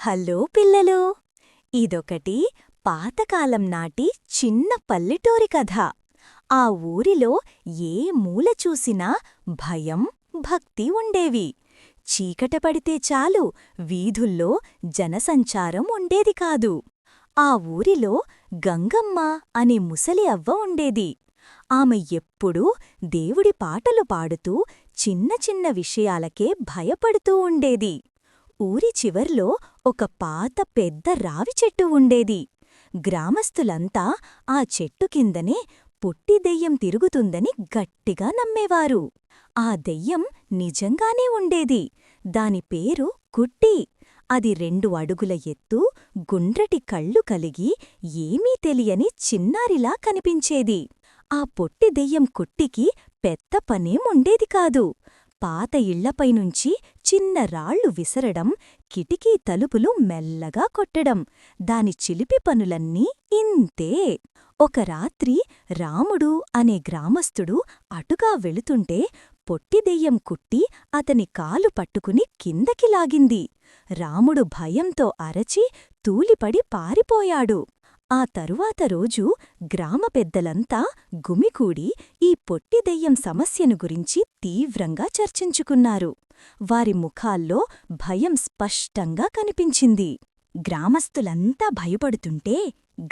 Hello పిల్లలు. ఇదొకటి పాతకాలం నాటి చిన్న పల్లెటూరి కథ. ఆ ఊరిలో ఏ మూల చూసినా భయం భక్తి ఉండేవి. చీకట పడితే చాలు వీధుల్లో జనసంచారం ఉండేది కాదు. ఆ ఊరిలో గంగమ్మ అనే ముసలి అవ్వ ఉండేది. ఆమె ఎప్పుడూ దేవుడి పాటలు పాడుతూ చిన్న చిన్న విషయాలకే భయపడుతూ ఉండేది. ఊరి చివర్లో ఒక పాత పెద్ద రావి చెట్టు ఉండేది. గ్రామస్తులంతా ఆ చెట్టు కిందనే పుట్టి దెయ్యం తిరుగుతుందని గట్టిగా నమ్మేవారు. ఆ దెయ్యం నిజంగానే ఉండేది. దాని పేరు కుట్టి అది రెండు అడుగుల ఎత్తు గుండ్రటి కళ్ళు కలిగి ఏమీ తెలియని చిన్నారిలా కనిపించేది. ఆ పొట్టి దెయ్యం కుట్టికి పెద్ద పనేం ఉండేది కాదు. పాత ఇళ్ళపైనుంచి చిన్న రాళ్ళు విసరడం కిటికీ తలుపులు మెల్లగా కొట్టడం దాని చిలిపి పనులన్నీ ఇంతే. ఒక రాత్రి రాముడు అనే గ్రామస్థుడు అటుగా వెళుతుంటే పొట్టిదెయ్యం కుట్టి అతని కాలు పట్టుకుని కిందకి లాగింది. రాముడు భయంతో అరచి తూలిపడి పారిపోయాడు. ఆ తరువాత రోజు గ్రామ పెద్దలంతా గుమికూడి ఈ పొట్టి దెయ్యం సమస్యను గురించి తీవ్రంగా చర్చించుకున్నారు. వారి ముఖాల్లో భయం స్పష్టంగా కనిపించింది. గ్రామస్తులంతా భయపడుతుంటే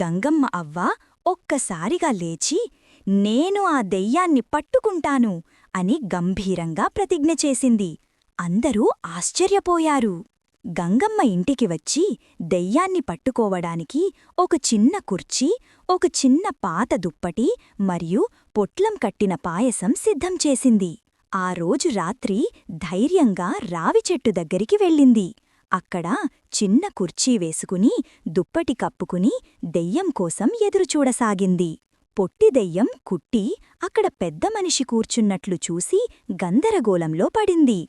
గంగమ్మ అవ్వ ఒక్కసారిగా లేచి నేను ఆ దెయ్యాన్ని పట్టుకుంటాను అని గంభీరంగా ప్రతిజ్ఞ చేసింది. అందరూ ఆశ్చర్యపోయారు. గంగమ్మ ఇంటికి వచ్చి దెయ్యాన్ని పట్టుకోవడానికి ఒక చిన్న కుర్చీ ఒక చిన్న పాత దుప్పటి మరియు పొట్లం కట్టిన పాయసం సిద్ధం చేసింది. ఆ రోజు రాత్రి ధైర్యంగా రావిచెట్టు దగ్గరికి వెళ్ళింది. అక్కడ చిన్న కుర్చీ వేసుకుని దుప్పటి కప్పుకుని దెయ్యం కోసం ఎదురుచూడసాగింది. పొట్టి దెయ్యం కుట్టి అక్కడ పెద్ద మనిషి కూర్చున్నట్లు చూసి గందరగోళంలో పడింది.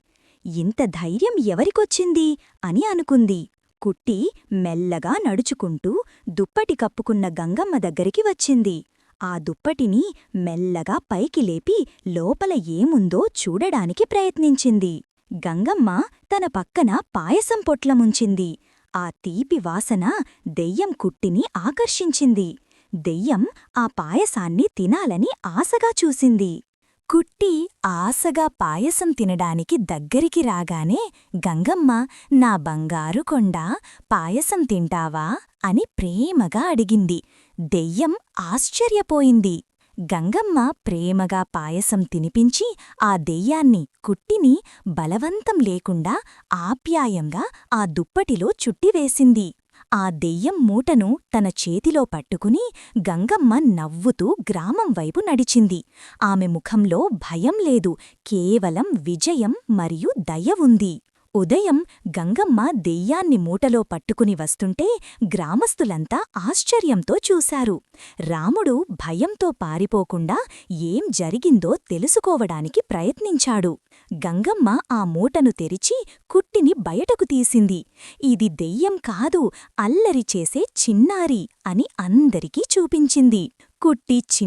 ఇంత ధైర్యం ఎవరికొచ్చింది? అని అనుకుంది. కుట్టి మెల్లగా నడుచుకుంటూ దుప్పటి కప్పుకున్న గంగమ్మ దగ్గరికి వచ్చింది. ఆ దుప్పటిని మెల్లగా పైకి లేపి లోపల ఏముందో చూడడానికి ప్రయత్నించింది. గంగమ్మ తన పక్కన పాయసం పొట్లముంచింది ఆ తీపి వాసన దెయ్యం కుట్టిని ఆకర్షించింది. దెయ్యం ఆ పాయసాన్ని తినాలని ఆశగా చూసింది. కుట్టి ఆశగా పాయసం తినడానికి దగ్గరికి రాగానే గంగమ్మ నా బంగారు కొండ పాయసం తింటావా? అని ప్రేమగా అడిగింది. దెయ్యం ఆశ్చర్యపోయింది. గంగమ్మ ప్రేమగా పాయసం తినిపించి ఆ దెయ్యాన్ని కుట్టిని బలవంతం లేకుండా ఆప్యాయంగా ఆ దుప్పటిలో చుట్టివేసింది. ఆ దెయ్యం మూటను తన చేతిలో పట్టుకుని గంగమ్మ నవ్వుతూ గ్రామం వైపు నడిచింది. ఆమె ముఖంలో భయం లేదు కేవలం విజయం మరియు దయ ఉంది. ఉదయం గంగమ్మ దెయ్యాన్ని మూటలో పట్టుకుని వస్తుంటే గ్రామస్తులంతా ఆశ్చర్యంతో చూశారు. రాముడు భయంతో పారిపోకుండా ఏం జరిగిందో తెలుసుకోవడానికి ప్రయత్నించాడు. గంగమ్మ ఆ మూటను తెరిచి కుట్టిని బయటకు తీసింది. ఇది దెయ్యం కాదు అల్లరి చేసే చిన్నారి అని అందరికీ చూపించింది. కుట్టి చిన్న